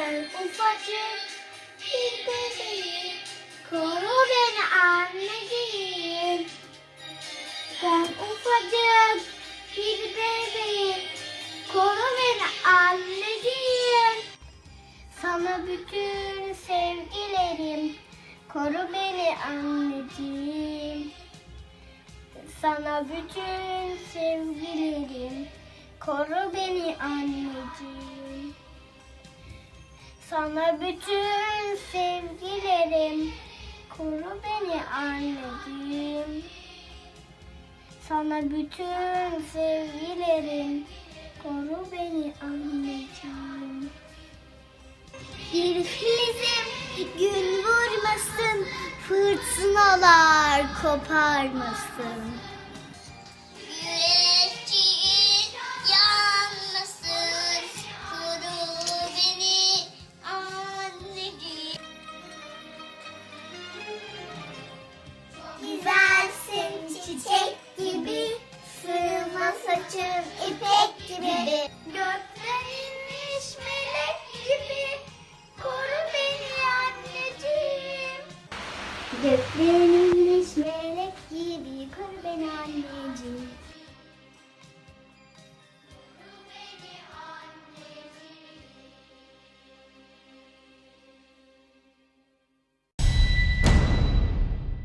Ben ufacık bir bebeğim. Koru beni anneciğim. Ben ufacık bir bebeğim. Koru beni anneciğim. Sana bütün sevgilerim. Koru beni anneciğim. Sana bütün sevgilerim. Koru beni anneciğim. Sana bütün sevgilerim. Koru beni anneciğim. Sana bütün sevgilerim. Koru beni anneciğim. Bir filizim gün vurmasın, fırtınalar koparmasın. Göklerin melek gibi kır beni anneciğim.